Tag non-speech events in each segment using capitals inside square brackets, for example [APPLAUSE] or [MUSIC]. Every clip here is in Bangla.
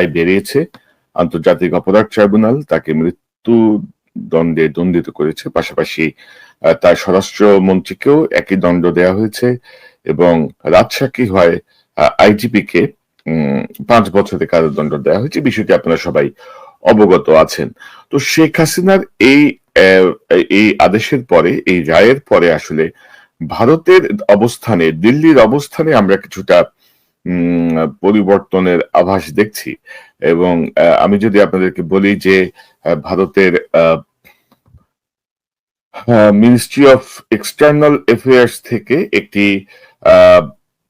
রায় বেরিয়েছে। আন্তর্জাতিক অপরাধ ট্রাইব্যুনাল তাকে মৃত্যু দণ্ডে দণ্ডিত করেছে। পাশাপাশি তার স্বরাষ্ট্রমন্ত্রীকেও একই দণ্ড দেওয়া হয়েছে এবং রাজসাক্ষী হয় আইজিপি কে পাঁচ বছরের কারাদণ্ড দেওয়া হয়েছে। বিষয়টি আপনারা সবাই অবগত আছেন। তো শেখ হাসিনার এই এই আদেশের পরে, এই রায়ের পরে আসলে ভারতের অবস্থানে, দিল্লির অবস্থানে আমরা কিছুটা পরিবর্তনের আভাস দেখছি এবং আমি যদি আপনাদেরকে বলি যে ভারতের মিনিস্ট্রি অফ এক্সটার্নাল অ্যাফেয়ার্স থেকে একটি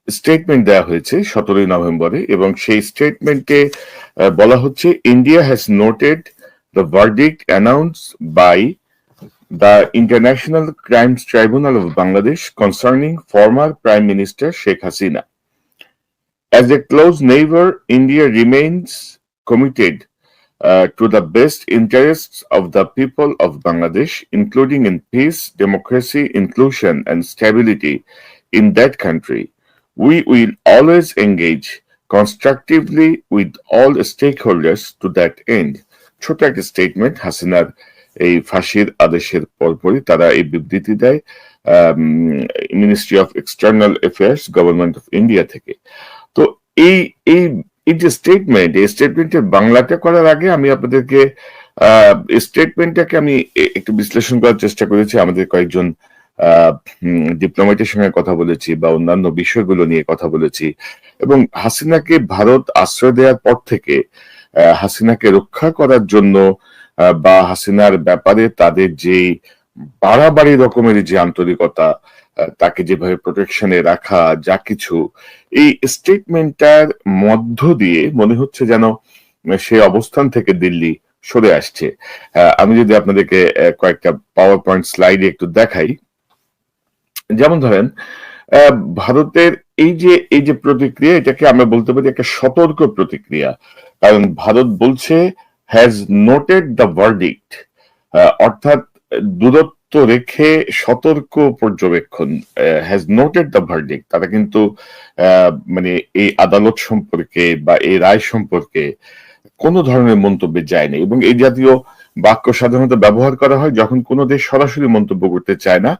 স্টেটমেন্ট দেওয়া হয়েছে সতেরোই নভেম্বরে এবং সেই স্টেটমেন্টে বলা হচ্ছে India has noted the verdict announce by the international Crimes tribunal of Bangladesh concerning former prime minister Sheikh Hasina. As a close neighbor, India remains committed uh, to the best interests of the people of Bangladesh, including in peace, democracy, inclusion, and stability in that country. We will always engage constructively with all stakeholders to that end. ছোট একটা স্টেটমেন্ট হাসিনার এই ফাঁসির আদেশের পরপরই তারা এই বিবৃতি দেয় ministry of external affairs government of India থেকে তো এই এই এই যে স্টেটমেন্ট এই স্টেটমেন্টের বাংলাটা করার আগে আমি আপনাদেরকে স্টেটমেন্টটাকে আমি একটু বিশ্লেষণ করার চেষ্টা করেছি। আমাদের কয়েকজন ডিপ্লোমেটের সঙ্গে কথা বলেছি বা অন্যান্য বিষয়গুলো নিয়ে কথা বলেছি এবং হাসিনাকে ভারত আশ্রয় দেওয়ার পর থেকে হাসিনাকে রক্ষা করার জন্য বা হাসিনার ব্যাপারে তাদের যে বাড়াবাড়ি রকমের যে আন্তরিকতা তাকে যেভাবে প্রোটেকশনে রাখা, যা কিছু, এই স্টেটমেন্টটার মধ্য দিয়ে মনে হচ্ছে যেন সে অবস্থান থেকে দিল্লি সরে আসছে। আমি যদি আপনাদেরকে কয়েকটা পাওয়ার পয়েন্ট স্লাইডে একটু দেখাই। যেমন ধরেন ভারতের এই যে এই যে প্রতিক্রিয়া, এটাকে আমরা বলতে পারি একটা সতর্ক প্রতিক্রিয়া। কারণ ভারত বলছে হ্যাজ নোটেড দ্য ভার্ডিক্ট অর্থাৎ দূরত্ব রেখে সতর্ক পর্যবেক্ষণ হ্যাজ নোটেড দ্য ভার্ডিক্ট তারা কিন্তু মানে এই আদালত সম্পর্কে বা এই রায় সম্পর্কে কোনো ধরনের মন্তব্যে যায়নি এবং এই জাতীয় বাক্য সাধারণত ব্যবহার করা হয় যখন কোনো দেশ সরাসরি মন্তব্য করতে চায় না,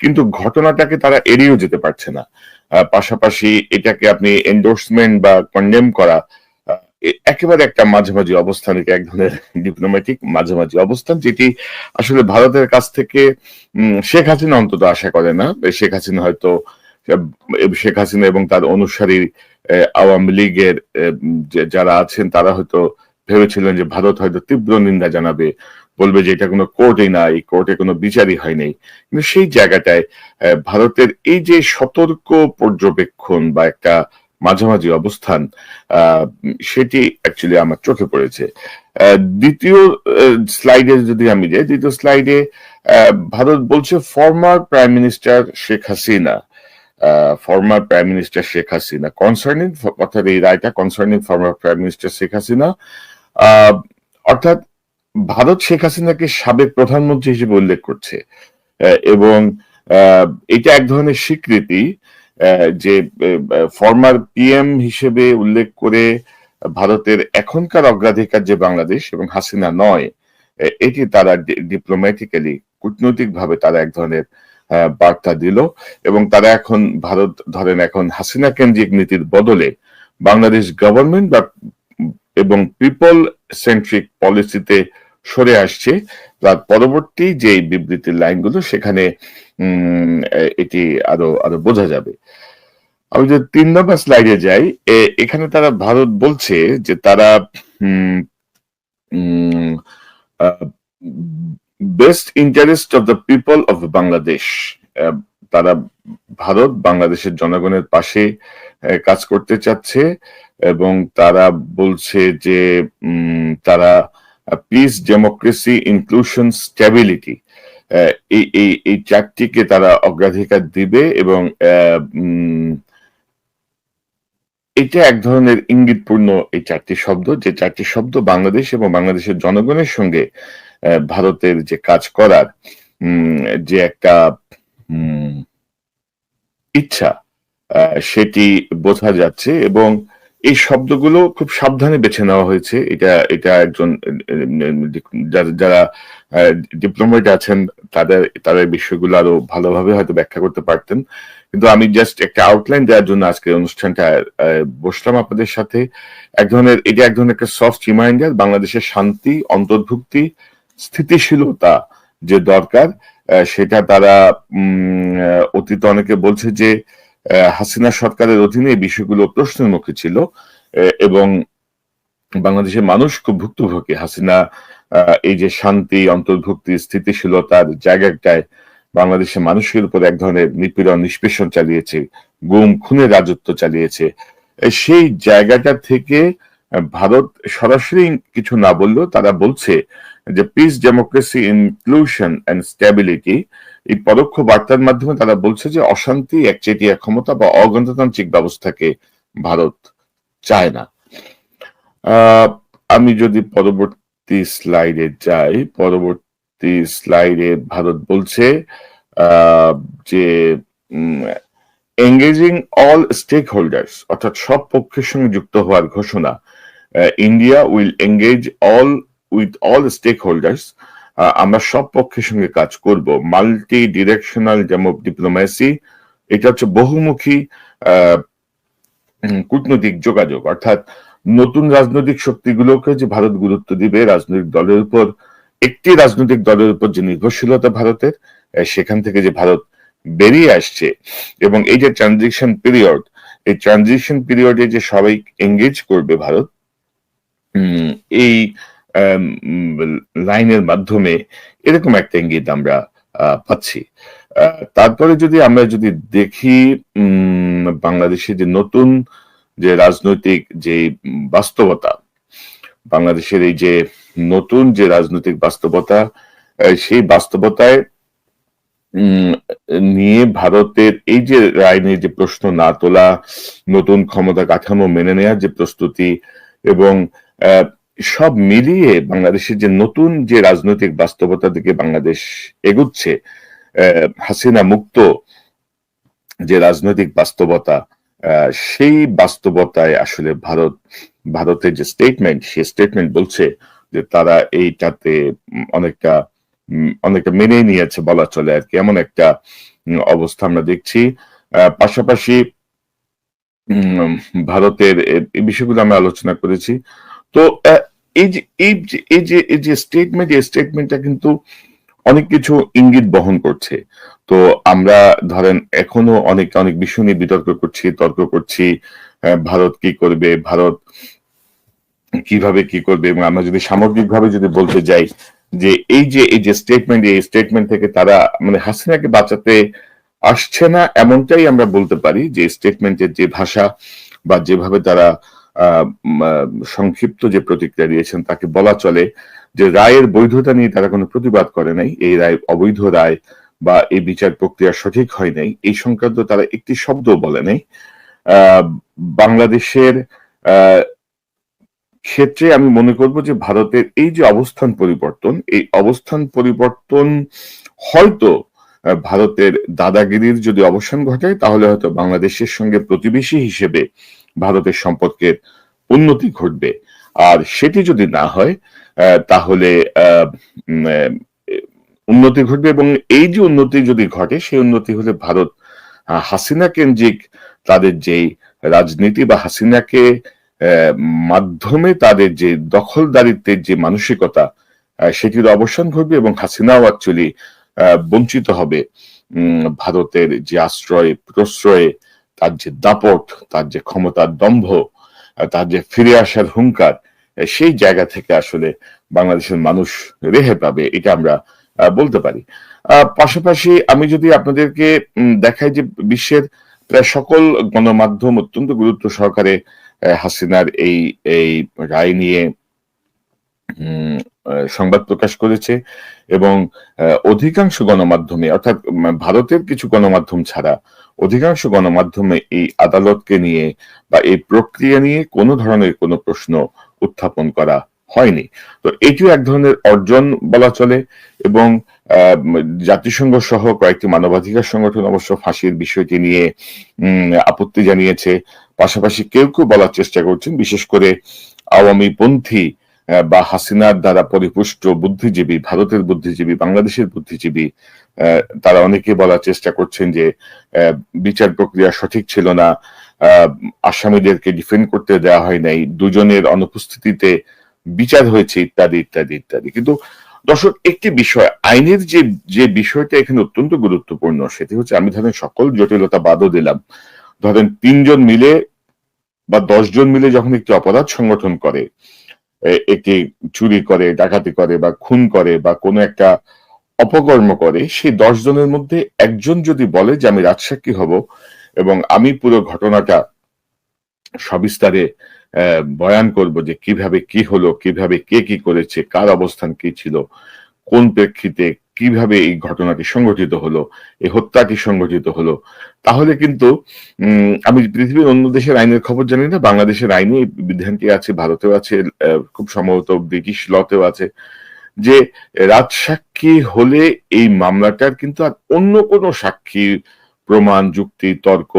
কিন্তু ঘটনাটাকে তারা এড়িয়েও যেতে পারছে না। পাশাপাশি এটাকে আপনি এন্ডোর্সমেন্ট বা কন্ডেম করা একেবারে একটা মাঝামাঝি অবস্থান, এটা এক ধরনের ডিপ্লোম্যাটিক মাঝামাঝি অবস্থান, যেটি আসলে ভারতের কাছ থেকে শেখ হাসিনা অন্তত আশা করে না। শেখ হাসিনা হয়তো শেখ হাসিনা এবং তার অনুসারী আওয়ামী লীগের যারা আছেন, তারা হয়তো ভেবেছিলেন যে ভারত হয়তো তীব্র নিন্দা জানাবে, বলবে যে এটা কোনো কোর্টই না, এই কোর্টে কোনো বিচারই হয় নাই। কিন্তু সেই জায়গাটায় ভারতের এই যে সতর্ক পর্যবেক্ষণ বা একটা মাঝামাঝি অবস্থান সেটি অ্যাকচুয়ালি আমার চোখে পড়েছে। দ্বিতীয় স্লাইডে যদি আমি যাই দ্বিতীয় স্লাইডে ভারত বলছে former prime minister Sheikh Hasina. Former prime minister Sheikh Hasina. Concerning অর্থাৎ এই রায়টা concerning former prime minister Sheikh Hasina. অর্থাৎ ভারত শেখ হাসিনাকে সাবেক প্রধানমন্ত্রী হিসেবে উল্লেখ করছে। এবং এটা এক ধরনের স্বীকৃতি। আহ, যে ফর্মার পিএম হিসেবে উল্লেখ করে ভারতের এখনকার অগ্রাধিকার যে বাংলাদেশ এবং হাসিনা নয় এটি তারা ডিপ্লোম্যাটিক্যালি কূটনৈতিক ভাবে তারা এক ধরনের বার্তা দিল এবং তারা এখন ভারত, ধরেন এখন হাসিনা কেন্দ্রিক নীতির বদলে বাংলাদেশ গভর্নমেন্ট বা এবং পিপল সেন্ট্রিক পলিসিতে সরে আসছে। তার পরবর্তী যে বিবৃতির লাইনগুলো, সেখানে এটি আরও আরও বোঝা যাবে। আমি যদি তিন নম্বর স্লাইডে যাই এখানে তারা ভারত বলছে যে তারা best interest of the people of Bangladesh তারা ভারত বাংলাদেশের জনগণের পাশে কাজ করতে চাচ্ছে এবং তারা বলছে যে তারা পিস ডেমোক্রেসি ইনক্লুশন স্টেবিলিটি এই এই এই চারটিকে তারা অগ্রাধিকার দিবে এবং এটা এক ধরনের ইঙ্গিতপূর্ণ এই চারটি শব্দ, যে চারটি শব্দ বাংলাদেশ এবং বাংলাদেশের জনগণের সঙ্গে ভারতের যে কাজ করার যে একটা ইচ্ছা সেটি বোঝা যাচ্ছে এবং এই শব্দগুলো খুব সাবধানে বেছে নেওয়া হয়েছে। এটা এটা একজন, যারা ডিপ্লোমেট আছেন, তাদের তাদের বিষয়গুলো আরও ভালোভাবে হয়তো ব্যাখ্যা করতে পারতেন। কিন্তু আমি জাস্ট একটা আউটলাইন দেওয়ার জন্য আজকে অনুষ্ঠানটা বসলাম আপনাদের সাথে। এক ধরনের, এটা এক ধরনের একটা সফট রিমাইন্ডার বাংলাদেশের শান্তি, অন্তর্ভুক্তি, স্থিতিশীলতা যে দরকার সেটা তারা অতীতে অনেকে বলছে যে হাসিনা সরকারের অধীনে এই বিষয়গুলো প্রশ্নের মুখে ছিল এবং বাংলাদেশের মানুষ খুব ভুক্তভোগী। হাসিনা এই যে শান্তি, অন্তর্ভুক্তি, স্থিতিশীলতার জায়গাটায় বাংলাদেশের মানুষের উপর এক ধরনের নিপীড়ন, নিষ্পেষণ চালিয়েছে, গুম, খুনের রাজত্ব চালিয়েছে। সেই জায়গাটা থেকে ভারত সরাসরি কিছু না বললেও তারা বলছে যে peace democracy inclusion and stability এই পরোক্ষ বার্তার মাধ্যমে তারা বলছে যে অশান্তি, একচেটিয়া ক্ষমতা বা অগণতান্ত্রিক ব্যবস্থাকে ভারত চায় না। আমি যদি পরবর্তী স্লাইডে যাই, পরবর্তী স্লাইডে ভারত বলছে যে এঙ্গেজিং অল স্টেক হোল্ডার্স অর্থাৎ সব পক্ষের সঙ্গে যুক্ত হওয়ার ঘোষণা India will engage all with all stakeholders আমরা সব পক্ষের সঙ্গে কাজ করব। মাল্টি ডিরেকশনাল ডিপ্লোম্যাসি এটা হচ্ছে বহুমুখী কূটনৈতিক যোগাযোগ। অর্থাৎ নতুন রাজনৈতিক শক্তিগুলোকে যে ভারত গুরুত্ব দিবে, রাজনৈতিক দলের উপর, একটি রাজনৈতিক দলের উপর যে নির্ভরশীলতা ভারতের সেখান থেকে যে ভারত বেরিয়ে আসছে। এবং এই যে ট্রানজিশন পিরিয়ড এই ট্রানজিশন পিরিয়ডে যে সবাই এঙ্গেজ করবে ভারত এই লাইনের মাধ্যমে এরকম একটা ইঙ্গিত আমরা পাচ্ছি। তারপরে যদি আমরা যদি দেখি বাংলাদেশে যে নতুন যে রাজনৈতিক যে বাস্তবতা, বাংলাদেশের এই যে নতুন যে রাজনৈতিক বাস্তবতা সেই বাস্তবতায় নিয়ে ভারতের এই যে রায় যে প্রশ্ন না তোলা, নতুন ক্ষমতা কাঠামো মেনে নেওয়ার যে প্রস্তুতি এবং সব মিলিয়ে বাংলাদেশের যে নতুন যে রাজনৈতিক বাস্তবতা দিকে বাংলাদেশ এগুচ্ছে হাসিনা মুক্ত যে রাজনৈতিক বাস্তবতা সেই বাস্তবতায় আসলে ভারত, ভারতের যে স্টেটমেন্ট সেই স্টেটমেন্ট বলছে যে তারা এইটাতে অনেকটা অনেকটা মেনে নিয়েছে, বলা চলে আর কি। এমন একটা অবস্থা আমরা দেখছি। পাশাপাশি ভারতের এই বিষয়গুলো আমরা আলোচনা করেছি। তো এই যে এই যে এই যে এই যে স্টেটমেন্ট এই স্টেটমেন্টটা কিন্তু অনেক কিছু ইঙ্গিত বহন করছে। তো আমরা ধরেন এখনও অনেক অনেক বিষয় নিয়ে বিতর্ক করছি, তর্ক করছি ভারত কি করবে, ভারত কীভাবে কি করবে, এবং আমরা যদি সামগ্রিকভাবে যদি বলতে যাই যে এই যে এই যে স্টেটমেন্ট এই স্টেটমেন্ট থেকে তারা মানে হাসিনাকে বাঁচাতে আসছে না, এমনটাই আমরা বলতে পারি যে স্টেটমেন্টের যে ভাষা বা যেভাবে তারা সংক্ষিপ্ত যে প্রতিক্রিয়া দিয়েছেন তাকে বলা চলে যে রায়ের বৈধতা নিয়ে তারা কোনো প্রতিবাদ করে নাই। এই রায় অবৈধ রায় বা এই বিচার প্রক্রিয়া সঠিক হয় নাই। এই সংক্রান্ত তারা একটি শব্দ বলে নাই। বাংলাদেশের ক্ষেত্রে আমি মনে করব যে ভারতের এই যে অবস্থান পরিবর্তন, এই অবস্থান পরিবর্তন হয়তো ভারতের দাদাগিরির যদি অবসান ঘটায়, তাহলে হয়তো বাংলাদেশের সঙ্গে প্রতিবেশী হিসেবে ভারতের সম্পর্কের উন্নতি ঘটবে। আর সেটি যদি না হয় তাহলে উন্নতি ঘটবে এবং এই যে উন্নতি যদি ঘটে, সেই উন্নতি হলে ভারত হাসিনা কেন্দ্রিক তাদের যেই রাজনীতি বা হাসিনাকে মাধ্যমে তাদের যে দখলদারিত্বের যে মানসিকতা সেটির অবসান ঘটবে এবং হাসিনাও অ্যাকচুয়ালি বঞ্চিত হবে। ভারতের যে আশ্রয়, প্রশ্রয়ে তার যে দাপট, তার যে ক্ষমতার দম্ভ তার যে ফিরে আসার হুঙ্কার সেই জায়গা থেকে আসলে বাংলাদেশের মানুষ রেহে পাবে, এটা আমরা বলতে পারি। পাশাপাশি আমি যদি আপনাদেরকে দেখাই যে বিশ্বের প্রায় সকল গণমাধ্যম অত্যন্ত গুরুত্ব সহকারে হাসিনার এই এই রায় নিয়ে সংবাদ প্রকাশ করেছে এবং অধিকাংশ গণমাধ্যমে, অর্থাৎ ভারতের কিছু গণমাধ্যম ছাড়া অধিকাংশ গণমাধ্যমে এই আদালতকে নিয়ে বা এই প্রক্রিয়া নিয়ে কোনো ধরনের কোনো প্রশ্ন উত্থাপন করা হয়নি। তো এটিও এক ধরনের অর্জন বলা চলে এবং জাতিসংঘ সহ কয়েকটি মানবাধিকার সংগঠন অবশ্য ফাঁসির বিষয়টি নিয়ে আপত্তি জানিয়েছে। পাশাপাশি কেউ কেউ বলার চেষ্টা করছেন, বিশেষ করে আওয়ামী পন্থী বা হাসিনার দ্বারা পরিপুষ্ট বুদ্ধিজীবী, ভারতের বুদ্ধিজীবী, বাংলাদেশের বুদ্ধিজীবী তারা অনেকে বলার চেষ্টা করছেন যে বিচার প্রক্রিয়া সঠিক ছিল না। আসামিদেরকে ডিফেন্ড করতে দেওয়া হয় নাই। দুজনের অনুপস্থিতিতে বিচার হয়েছে, ইত্যাদি ইত্যাদি ইত্যাদি। কিন্তু দর্শক, একটি বিষয়, আইনের যে যে বিষয়টা এখানে অত্যন্ত গুরুত্বপূর্ণ, সেটি হচ্ছে আমি ধরেন সকল জটিলতা বাদও দিলাম। ধরেন তিনজন মিলে বা দশজন মিলে যখন একটি অপরাধ সংগঠন করে এ- একটি চুরি করে, ডাকাতি করে বা খুন করে বা কোনো একটা অপকর্ম করে সেই দশ জনের মধ্যে একজন যদি বলে যে আমি রাজসাক্ষী হব এবং আমি পুরো ঘটনাটা সবিস্তারে বয়ান করব যে কীভাবে কি হলো, কীভাবে কে কি করেছে, কার অবস্থান কি ছিল, কোন প্রেক্ষিতে কীভাবে এই ঘটনাটি সংঘটিত হলো, এই হত্যাটি সংঘটিত হলো, তাহলে কিন্তু আমি পৃথিবীর অন্য দেশের আইনের খবর জানি না, বাংলাদেশের আইনে এই বিধানটি আছে, ভারতেও আছে খুব সম্ভবত ব্রিটিশ লতেও আছে, যে রাজসাক্ষী হলে এই মামলাটার কিন্তু আর অন্য কোনো সাক্ষী প্রমাণ, যুক্তি, তর্ক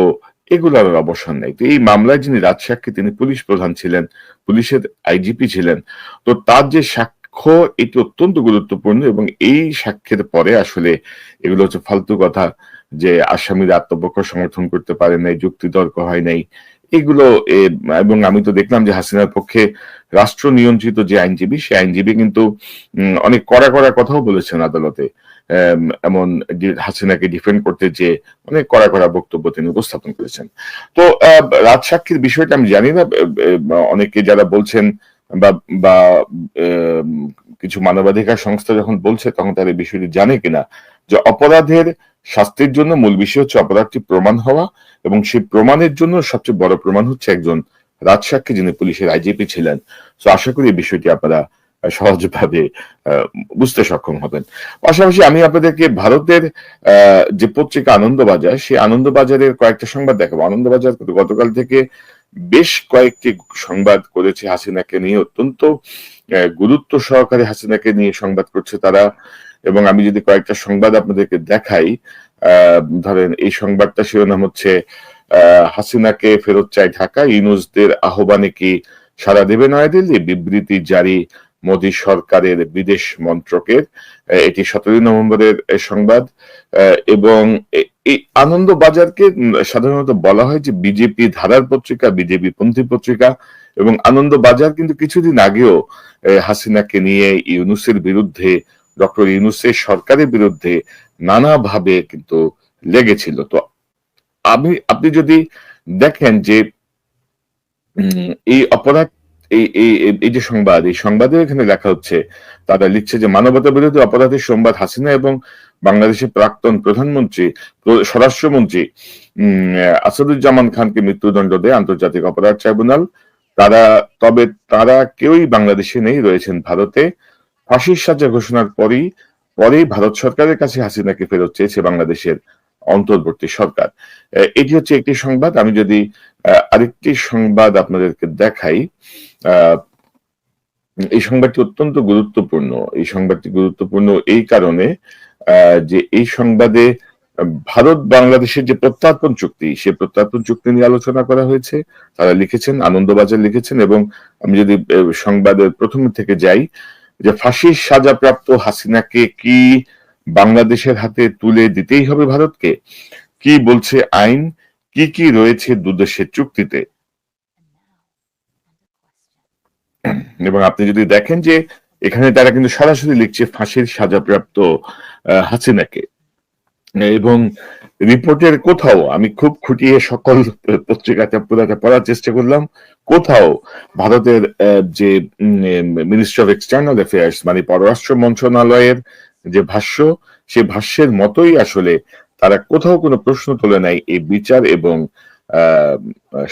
এগুলোর অবসান নেই। তো এই মামলায় যিনি রাজসাক্ষী, তিনি পুলিশ প্রধান ছিলেন, পুলিশের আইজিপি ছিলেন। তো তার যে সাক্ষ্য এটি অত্যন্ত গুরুত্বপূর্ণ এবং এই সাক্ষ্যের পরে আসলে এগুলো হচ্ছে ফালতু কথা যে আসামিরা আত্মপক্ষ সমর্থন করতে পারে নাই যুক্তি তর্ক হয় নাই। এগুলো এবং আমি তো দেখলাম যে হাসিনার পক্ষে রাষ্ট্র নিয়ন্ত্রিত যে আইনজীবী সে আইনজীবী কিন্তু অনেক কড়া কড়া কথাও বলেছেন আদালতে। এম, এমন হাসিনাকে ডিফেন্ড করতে যে অনেক কড়া কড়া বক্তব্য তিনি উপস্থাপন করেছেন। তো আহ, রাজসাক্ষীর বিষয়টা আমি জানি না অনেকে যারা বলছেন বা বা কিছু মানবাধিকার সংস্থা যখন বলছে, তখন তারা এই বিষয়টি জানে কিনা? যে অপরাধের শাস্তির জন্য মূল বিষয় হচ্ছে অপরাধটি প্রমাণ হওয়া, এবং সেই প্রমাণের জন্য সবচেয়ে বড় প্রমাণ হচ্ছে একজন রাজসাক্ষী যিনি পুলিশের আইজিপি ছিলেন। তো আশা করি এই বিষয়টি আপনারা সহজভাবে বুঝতে সক্ষম হবেন। পাশাপাশি আমি আপনাদেরকে ভারতের যে পত্রিকা আনন্দবাজার, সেই আনন্দবাজারের কয়েকটা সংবাদ দেখাবো। আনন্দবাজার গতকাল থেকে বেশ কয়েকটি সংবাদ করেছে হাসিনাকে নিয়ে, অত্যন্ত গুরুত্ব সহকারে হাসিনাকে নিয়ে সংবাদ করছে তারা। এবং আমি যদি কয়েকটা সংবাদ আপনাদেরকে দেখাই ধরেন এই সংবাদটা শিরোনাম হচ্ছে হাসিনাকে ফেরত চায় ঢাকা। ইউনুসদের আহ্বানে কি সারা দেবে নয়াদিল্লি? বিবৃতি জারি মোদী সরকারের বিদেশ মন্ত্রকের এটি সতেরোই নভেম্বরের সংবাদ। এবং এই আনন্দ বাজারকে সাধারণত বলা হয় যে বিজেপি ধারার পত্রিকা, বিজেপি পন্থী পত্রিকা। এবং আনন্দ বাজার কিন্তু কিছুদিন আগেও হাসিনাকে নিয়ে ইউনুসের বিরুদ্ধে, ডক্টর ইউনুসের সরকারের বিরুদ্ধে নানাভাবে কিন্তু লেগেছিল। তো আমি, আপনি যদি দেখেন যে এই অপরাধ এই এই যে সংবাদ, এই সংবাদে এখানে লেখা হচ্ছে, তারা লিখছে যে মানবতা বিরোধী অপরাধের সংবাদ হাসিনা এবং বাংলাদেশের প্রাক্তন প্রধানমন্ত্রী, স্বরাষ্ট্রমন্ত্রী আসাদুজ্জামান খানকে মৃত্যুদণ্ড দেয় আন্তর্জাতিক অপরাধ ট্রাইব্যুনাল। তারা, তবে তারা কেউই বাংলাদেশে নেই, রয়েছেন ভারতে। ফাঁসির সাজা ঘোষণার পরই, পরেই ভারত সরকারের কাছে হাসিনাকে ফেরত চেয়েছে বাংলাদেশের অন্তর্বর্তী সরকার। এটি হচ্ছে একটি সংবাদ। আমি যদি আরেকটি সংবাদ আপনাদেরকে দেখাই এই সংবাদটি অত্যন্ত গুরুত্বপূর্ণ। এই সংবাদটি গুরুত্বপূর্ণ এই কারণে যে এই সংবাদে ভারত বাংলাদেশের যে প্রত্যার্পণ চুক্তি, সে প্রত্যার্পণ চুক্তি নিয়ে আলোচনা করা হয়েছে। তারা লিখেছেন, আনন্দবাজার লিখেছেন এবং আমি যদি সংবাদের প্রথম থেকে যাই, যে ফাঁসির সাজাপ্রাপ্ত হাসিনাকে কি বাংলাদেশের হাতে তুলে দিতেই হবে ভারতকে? কি বলছে আইন? কি কি রয়েছে দুদেশের চুক্তিতে? [CLEARS THROAT] এবং আপনি যদি দেখেন যে এখানে তারা কিন্তু সরাসরি লিখছে ফাঁসির সাজাপ্রাপ্ত হাসিনাকে। এবং রিপোর্টের কোথাও, আমি খুব খুঁটিয়ে সকল পত্রিকাতে পুরাতে পড়ার চেষ্টা করলাম, কোথাও ভারতের যে মিনিস্ট্রি অফ এক্সটার্নাল অ্যাফেয়ার্স মানে পররাষ্ট্র মন্ত্রণালয়ের যে ভাষ্য, সে ভাষ্যের মতোই আসলে তারা কোথাও কোনো প্রশ্ন তোলে নাই এই বিচার এবং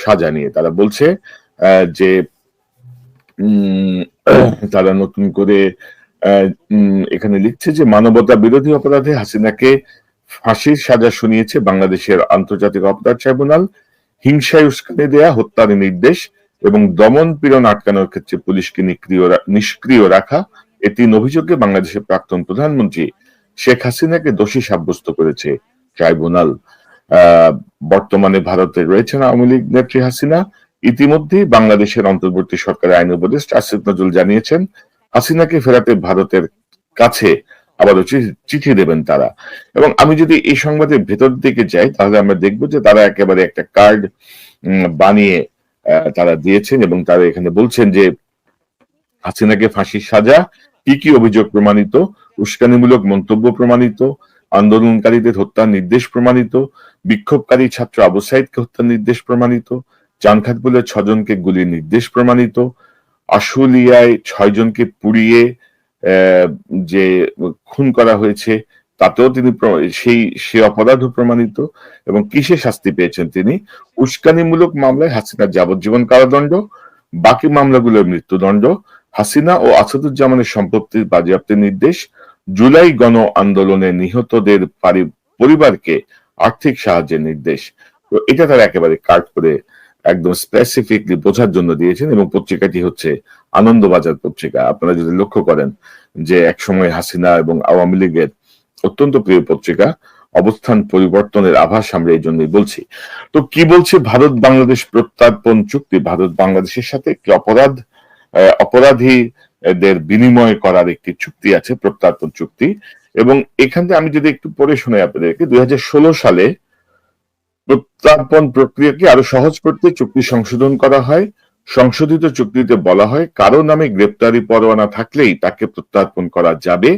সাজা নিয়ে। তারা বলছে যে [COUGHS] তারা নতুন করে এখানে লিখছে যে মানবতা বিরোধী অপরাধে হাসিনাকে ফাঁসির সাজা শুনিয়েছে বাংলাদেশের আন্তর্জাতিক অপরাধ ট্রাইব্যুনাল। হিংসায় উস্কানি দেয়া, হত্যার নির্দেশ এবং দমন পীড়ন আটকানোর ক্ষেত্রে পুলিশকে নিষ্ক্রিয় রাখা, এ তিন অভিযোগে বাংলাদেশের প্রাক্তন প্রধানমন্ত্রী শেখ হাসিনাকে দোষী সাব্যস্ত করেছে ট্রাইব্যুনাল। বর্তমানে ভারতে রয়েছেন আওয়ামী লীগ নেত্রী হাসিনা। ইতিমধ্যেই বাংলাদেশের অন্তর্বর্তী সরকারের আইন উপদেষ্টা আসিফ নজরুল জানিয়েছেন, হাসিনাকে ফেরাতে ভারতের কাছে আবারও চিঠি দেবেন তারা। এবং আমি যদি এই সংবাদের ভেতর দিকে যাই, তাহলে আমরা দেখব যে তারা একেবারে একটা কার্ড বানিয়ে তারা দিয়েছেন এবং তারা এখানে বলছেন যে হাসিনাকে ফাঁসির সাজা, কি কি অভিযোগ প্রমাণিত, উস্কানিমূলক মন্তব্য প্রমাণিত, আন্দোলনকারীদের হত্যার নির্দেশ প্রমাণিত, বিক্ষোভকারী ছাত্র আবু সাইদকে হত্যার নির্দেশ প্রমাণিত চানখাত ছজনকে গুলির নির্দেশ প্রমাণিত। আশুলিয়ায় ছয়জনকে পুড়িয়ে যে খুন করা হয়েছে, তাতেও তিনি সেই, সে অপরাধও প্রমাণিত এবং কিসে শাস্তি পেয়েছেন তিনি? উস্কানিমূলক মামলায় হাসিনার যাবজ্জীবন কারাদণ্ড, বাকি মামলাগুলোর মৃত্যুদণ্ড, হাসিনা ও আসাদুজ্জামানের সম্পত্তির বাজেয়াপ্তের নির্দেশ, জুলাই গণ আন্দোলনে নিহতদের পরিবারকে আর্থিক সাহায্যের নির্দেশ। তো এটা তারা একেবারে কাট করে একদম স্পেসিফিকলি বোঝার জন্য দিয়েছেন এবং পত্রিকাটি হচ্ছে আনন্দবাজার পত্রিকা। আপনারা যদি লক্ষ্য করেন যে একসময় হাসিনা এবং আওয়ামী লীগের অত্যন্ত প্রিয় পত্রিকা, অবস্থান পরিবর্তনের আভাস আমরা এই জন্যই বলছি। তো কি বলছে ভারত বাংলাদেশ প্রত্যার্পণ চুক্তি? ভারত বাংলাদেশের সাথে একটি অপরাধ অপরাধীদের বিনিময় করার একটি চুক্তি আছে, প্রত্যার্পণ চুক্তি? এবং এখান আমি যদি একটু পড়ে শোনাই আপনাদেরকে, দুই হাজার ষোলো সালে প্রত্যার্পণ প্রক্রিয়াকে আরও সহজ করতে চুক্তি সংশোধন করা হয়। সংশোধিত চুক্তিতে বলা হয়, কারও নামে গ্রেপ্তারি পরোয়ানা থাকলেই তাকে প্রত্যার্পণ করা যাবে।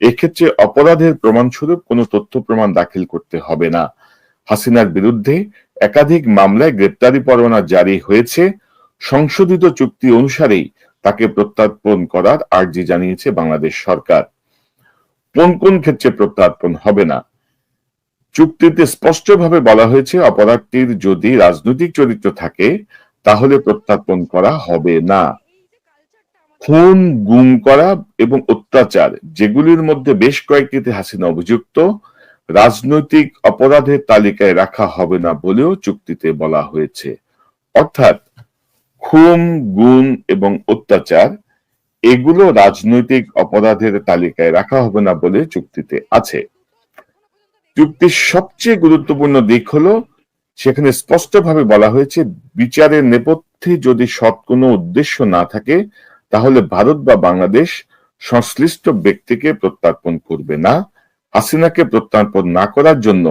এক্ষেত্রে অপরাধের প্রমাণস্বরূপ কোনো তথ্য প্রমাণ দাখিল করতে হবে না। হাসিনার বিরুদ্ধে একাধিক মামলায় গ্রেপ্তারি পরোয়ানা জারি হয়েছে। সংশোধিত চুক্তি অনুসারেই তাকে প্রত্যার্পণ করার আর্জি জানিয়েছে বাংলাদেশ সরকার। কোন কোন ক্ষেত্রে প্রত্যার্পণ হবে না? চুক্তিতে স্পষ্টভাবে বলা হয়েছে অপরাধটির যদি রাজনৈতিক চরিত্র থাকে, তাহলে প্রত্যার্পণ করা হবে না। খুন, গুম করা এবং অত্যাচার, যেগুলির মধ্যে বেশ কয়েকটিতে হাসিনা অভিযুক্ত, রাজনৈতিক অপরাধের তালিকায় রাখা হবে না বলেও চুক্তিতে বলা হয়েছে। অর্থাৎ খুন, গুম এবং অত্যাচার, এগুলো রাজনৈতিক অপরাধের তালিকায় রাখা হবে না বলে চুক্তিতে আছে। চুক্তির সবচেয়ে গুরুত্বপূর্ণ দিক হলো, সেখানে স্পষ্টভাবে বলা হয়েছে, বিচারের নেপথ্যে যদি সৎ কোনো উদ্দেশ্য না থাকে, তাহলে ভারত বা বাংলাদেশ সংশ্লিষ্ট ব্যক্তিকে প্রত্যার্পণ করবে না, হাসিনাকে প্রত্যার্পণ না করার জন্য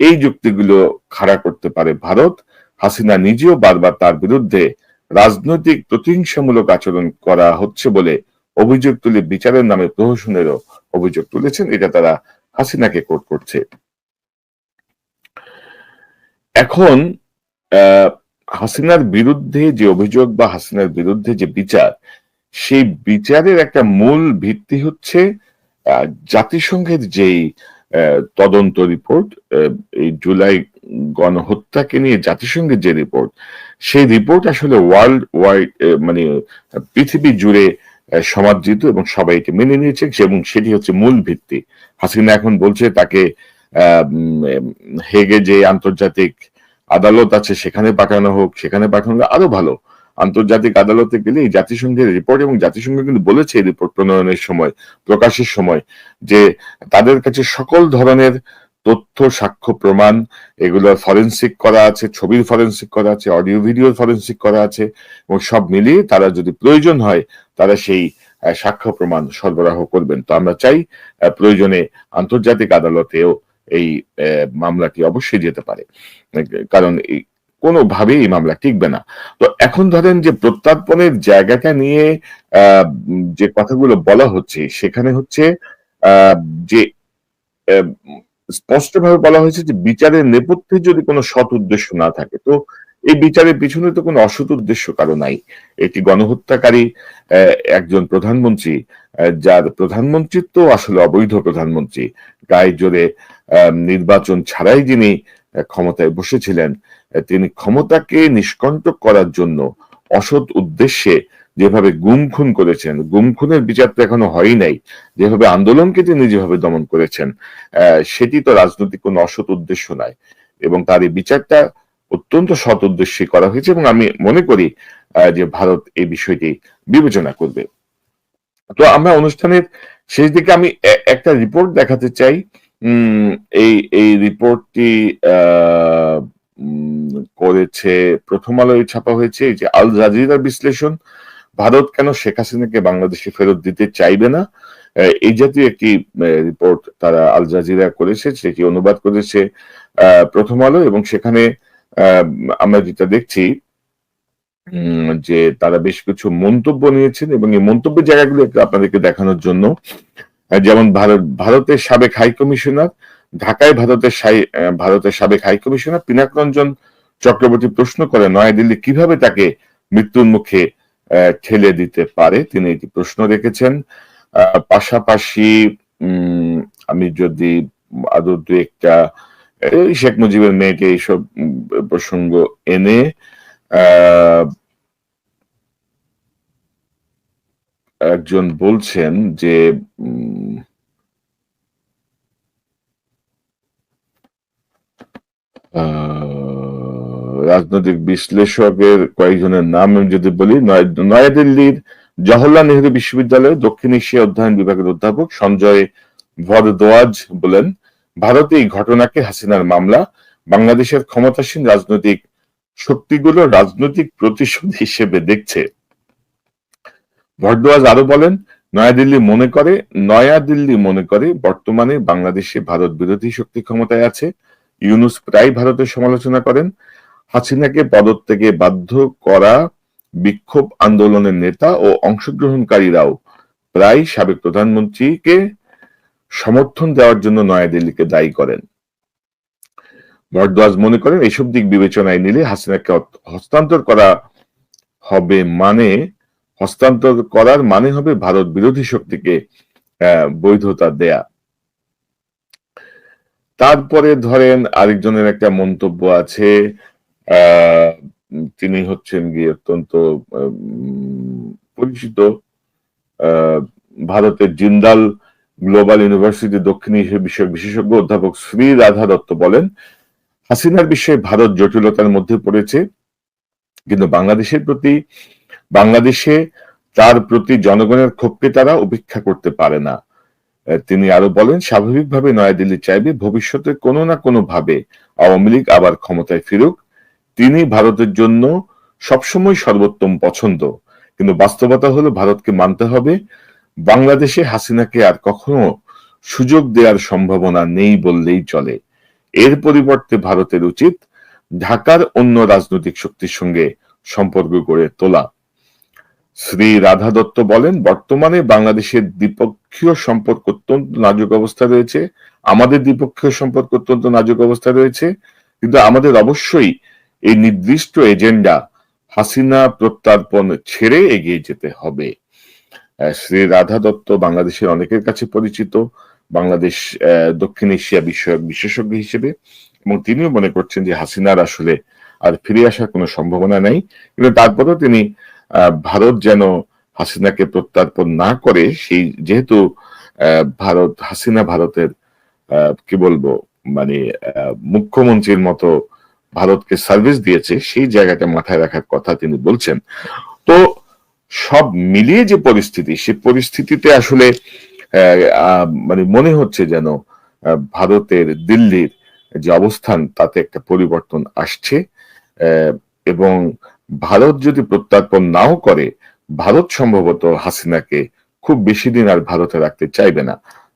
এই যুক্তিগুলো খাড়া করতে পারে ভারত। হাসিনা নিজেও বারবার তার বিরুদ্ধে রাজনৈতিক প্রতিহিংসামূলক আচরণ করা হচ্ছে বলে অভিযোগ তুলে বিচারের নামে প্রহসনেরও অভিযোগ তুলেছেন। এটা তারা হাসিনাকে কোট করছে। এখন হাসিনার বিরুদ্ধে যে অভিযোগ বা হাসিনার বিরুদ্ধে যে বিচার, সেই বিচারের একটা মূল ভিত্তি হচ্ছে জাতিসংঘের যেই তদন্ত রিপোর্ট এই জুলাই গণহত্যাকে নিয়ে জাতিসংঘের যে রিপোর্ট সেই রিপোর্ট আসলে ওয়ার্ল্ড ওয়াইড মানে পৃথিবী জুড়ে সমাদৃত এবং সবাই এটি মেনে নিয়েছে। এবং সেটি হচ্ছে মূল ভিত্তি। হাসিনা এখন বলছে তাকে হেগে যে আন্তর্জাতিক আদালত আছে সেখানে পাঠানো হোক, সেখানে পাঠানো আরও ভালো। আন্তর্জাতিক আদালতে গেলে জাতিসংঘের রিপোর্ট এবং জাতিসংঘ কিন্তু বলেছে এই রিপোর্ট প্রণয়নের সময়, প্রকাশের সময় যে তাদের কাছে সকল ধরনের তথ্য, সাক্ষ্য, প্রমাণ, এগুলো ফরেন্সিক করা আছে, ছবির ফরেন্সিক করা আছে অডিও ভিডিও ফরেন্সিক করা আছে, এবং সব মিলিয়ে তারা যদি প্রয়োজন হয়, তারা সেই সাক্ষ্য, প্রমাণ সরবরাহ করবেন। তো আমরা চাই প্রয়োজনে আন্তর্জাতিক আদালতেও এই মামলাটি অবশ্যই যেতে পারে। কারণ এই কোনোভাবেই এই মামলা টিকবে না। তো এখন ধরেন যে প্রত্যার্পণের জায়গাটা নিয়ে যে কথাগুলো বলা হচ্ছে, সেখানে হচ্ছে যে স্পষ্টভাবে বলা হয়েছে যে বিচারের নেপথ্যে যদি কোনো সৎ উদ্দেশ্য না থাকে, তো এই বিচারের পিছনে তো কোনো অসৎ উদ্দেশ্য কারও নাই। একটি গণহত্যাকারী একজন প্রধানমন্ত্রী যার প্রধানমন্ত্রিত্ব আসলে অবৈধ প্রধানমন্ত্রী, গায়ে জোরে নির্বাচন ছাড়াই যিনি ক্ষমতায় বসেছিলেন তিনি ক্ষমতাকে নিষ্কণ্টক করার জন্য অসৎ উদ্দেশ্যে যেভাবে গুম খুন করেছেন, গুম খুনের বিচার তো এখনও হয় নাই, যেভাবে আন্দোলনকে তিনি যেভাবে দমন করেছেন সেটি তো রাজনৈতিক কোনো অসৎ উদ্দেশ্য নয়। এবং তার এই বিচারটা অত্যন্ত সৎ উদ্দেশ্যে করা হয়েছে এবং আমি মনে করি যে ভারত এই বিষয়টি বিবেচনা করবে। তো আমরা অনুষ্ঠানের শেষ দিকে আমি একটা রিপোর্ট দেখাতে চাই। এই এই রিপোর্টটি করেছে, প্রথম আলোয় ছাপা হয়েছে, এই যে আল জাজিরার বিশ্লেষণ। ভারত কেন শেখ হাসিনাকে বাংলাদেশে ফেরত দিতে চাইবে না? এই জাতীয় একটি রিপোর্ট তারা আল জাজিরা করেছে সেটি অনুবাদ করেছে প্রথম আলো এবং সেখানে আমরা যেটা দেখছি যে তারা বেশ কিছু মন্তব্য নিয়েছেন এবং এই মন্তব্যের জায়গাগুলো একটু আপনাদেরকে দেখানোর জন্য। যেমন ভারত, ভারতের সাবেক হাই কমিশনার, ঢাকায় ভারতের ভারতের সাবেক হাই কমিশনার পিনাক রঞ্জন চক্রবর্তী প্রশ্ন করে নয়াদিল্লি কীভাবে তাকে মৃত্যুর মুখে ঠেলে দিতে পারে। তিনি এটি প্রশ্ন রেখেছেন। পাশাপাশি আমি যদি আরও দু একটা শেখ মুজিবের মেয়েকে এইসব প্রসঙ্গ এনে একজন বলছেন যে আহ, রাজনৈতিক বিশ্লেষকের কয়েকজনের নাম আমি যদি বলি নয়াদিল্লির জওহরলাল নেহরু বিশ্ববিদ্যালয়ে দক্ষিণ এশিয়া অধ্যয়ন বিভাগের অধ্যাপক সঞ্জয় ভরদ্বাজ বলেন, ভারতে এই ঘটনাকে হাসিনার মামলা, বাংলাদেশের ক্ষমতাসীন রাজনৈতিক শক্তিগুলো রাজনৈতিক প্রতিশোধ হিসেবে দেখছে। ভরদ্বাজ আরও বলেন, নয়াদিল্লি মনে করে, নয়াদিল্লি মনে করে বর্তমানে বাংলাদেশে ভারত বিরোধী শক্তি ক্ষমতায় আছে। ইউনুস প্রায় ভারতের সমালোচনা করেন হাসিনাকে পদত্যাগে বাধ্য করা বিক্ষোভ আন্দোলনের নেতা ও অংশগ্রহণকারীরাও প্রায় সাবেক প্রধানমন্ত্রীকে সমর্থন দেওয়ার জন্য নয়াদিল্লিকে দায়ী করেন। ভরদ্বাজ মনে করেন এইসব দিক বিবেচনায় নিলে হাসিনাকে হস্তান্তর করা হবে মানে হস্তান্তর করার মানে হবে ভারত বিরোধী শক্তিকে বৈধতা দেয়া। তারপরে ধরেন আরেকজনের একটা মন্তব্য আছে তিনি হচ্ছেন গিয়ে অত্যন্ত পরিচিত ভারতের জিন্দাল গ্লোবাল ইউনিভার্সিটি দক্ষিণ এশিয়া বিষয়ক বিশেষজ্ঞ অধ্যাপক শ্রী রাধা দত্ত বলেন, হাসিনার বিষয়ে ভারত জটিলতার মধ্যে পড়েছে, কিন্তু বাংলাদেশের প্রতি, বাংলাদেশে তার প্রতি জনগণের ক্ষোভকে তারা উপেক্ষা করতে পারে না। তিনি আরও বলেন, স্বাভাবিকভাবে নয়াদিল্লি চাইবে, ভবিষ্যতে কোনো না কোনো ভাবে আওয়ামী লীগ আবার ক্ষমতায় ফিরুক তিনি ভারতের জন্য সবসময় সর্বোত্তম পছন্দ। কিন্তু বাস্তবতা হলো ভারতকে মানতে হবে, বাংলাদেশে হাসিনাকে আর কখনো সুযোগ দেওয়ার সম্ভাবনা নেই বললেই চলে। এর পরিবর্তে ভারতের উচিত ঢাকার অন্য রাজনৈতিক শক্তির সঙ্গে সম্পর্ক গড়ে তোলা। শ্রী রাধা দত্ত বলেন, বর্তমানে বাংলাদেশের দ্বিপক্ষীয় সম্পর্ক অত্যন্ত নাজুক অবস্থা রয়েছে। আমাদের দ্বিপক্ষীয় সম্পর্ক অত্যন্ত নাজুক অবস্থা রয়েছে। কিন্তু আমাদের অবশ্যই এই নির্দিষ্ট এজেন্ডা হাসিনা প্রত্যার্পণ ছেড়ে এগিয়ে যেতে হবে। শ্রী রাধা দত্ত বাংলাদেশের অনেকের কাছে পরিচিত, বাংলাদেশ দক্ষিণ এশিয়া বিষয়ক বিশেষজ্ঞ হিসেবে, এবং তিনিও মনে করছেন যে হাসিনার আসলে আর ফিরে আসার কোনো সম্ভাবনা নেই। কিন্তু তারপরেও তিনি ভারত যেন হাসিনাকে প্রত্যার্পণ না করে, সেই যেহেতু ভারত, হাসিনা ভারতের কি বলব মানে মুখ্যমন্ত্রীর মতো ভারতকে সার্ভিস দিয়েছে, সেই জায়গাটা মাথায় রাখার কথা তিনি বলছেন। তো সব মিলিয়ে যে পরিস্থিতি, সে পরিস্থিতিতে আসলে মানে মনে হচ্ছে যেন ভারতের দিল্লির যে অবস্থান, তাতে একটা পরিবর্তন আসছে। এবং ভারত যদি প্রত্যার্পণ নাও করে, ভারত সম্ভবত হাসিনাকে খুব বেশি দিন আর ভারতে রাখতে চাইবে না।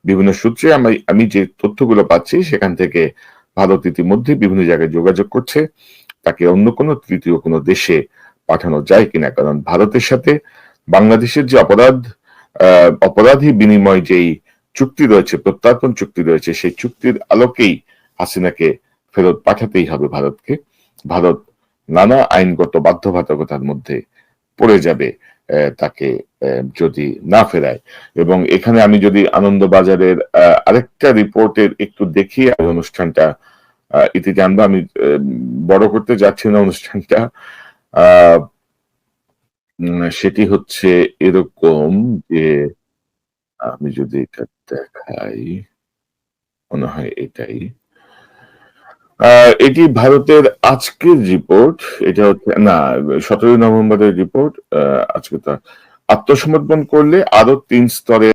বিভিন্ন সূত্রে আমি আমি যে তথ্যগুলো পাচ্ছি, সেখান থেকে ভারত ইতিমধ্যে বিভিন্ন জায়গায় যোগাযোগ করছে। তাকে অন্য কোনো তৃতীয় কোনো দেশে পাঠানো যায় কিনা, কারণ ভারতের সাথে বাংলাদেশের যে অপরাধ অপরাধী বিনিময় যেই চুক্তি রয়েছে, প্রত্যার্পণ চুক্তি রয়েছে, সেই চুক্তির আলোকেই হাসিনাকে ফেরত পাঠাতেই হবে ভারতকে। ভারত নানা আইনগত বাধ্যবাধকতার মধ্যে পড়ে যাবে। তাকে যদি না ফেরায়। এবং এখানে আমি যদি আনন্দবাজারের আরেকটা রিপোর্টের একটু দেখি অনুষ্ঠানটা ইতি জানব, আমি বড় করতে যাচ্ছি না অনুষ্ঠানটা। সেটি হচ্ছে এরকম যে, আমি যদি এটা দেখাই, মনে হয় এটাই। এটি ভারতের আজকের রিপোর্ট। এটা হচ্ছে, না, সতেরোই নভেম্বরের রিপোর্ট। আজকে তার আত্মসমর্পণ করলে আরও তিন স্তরে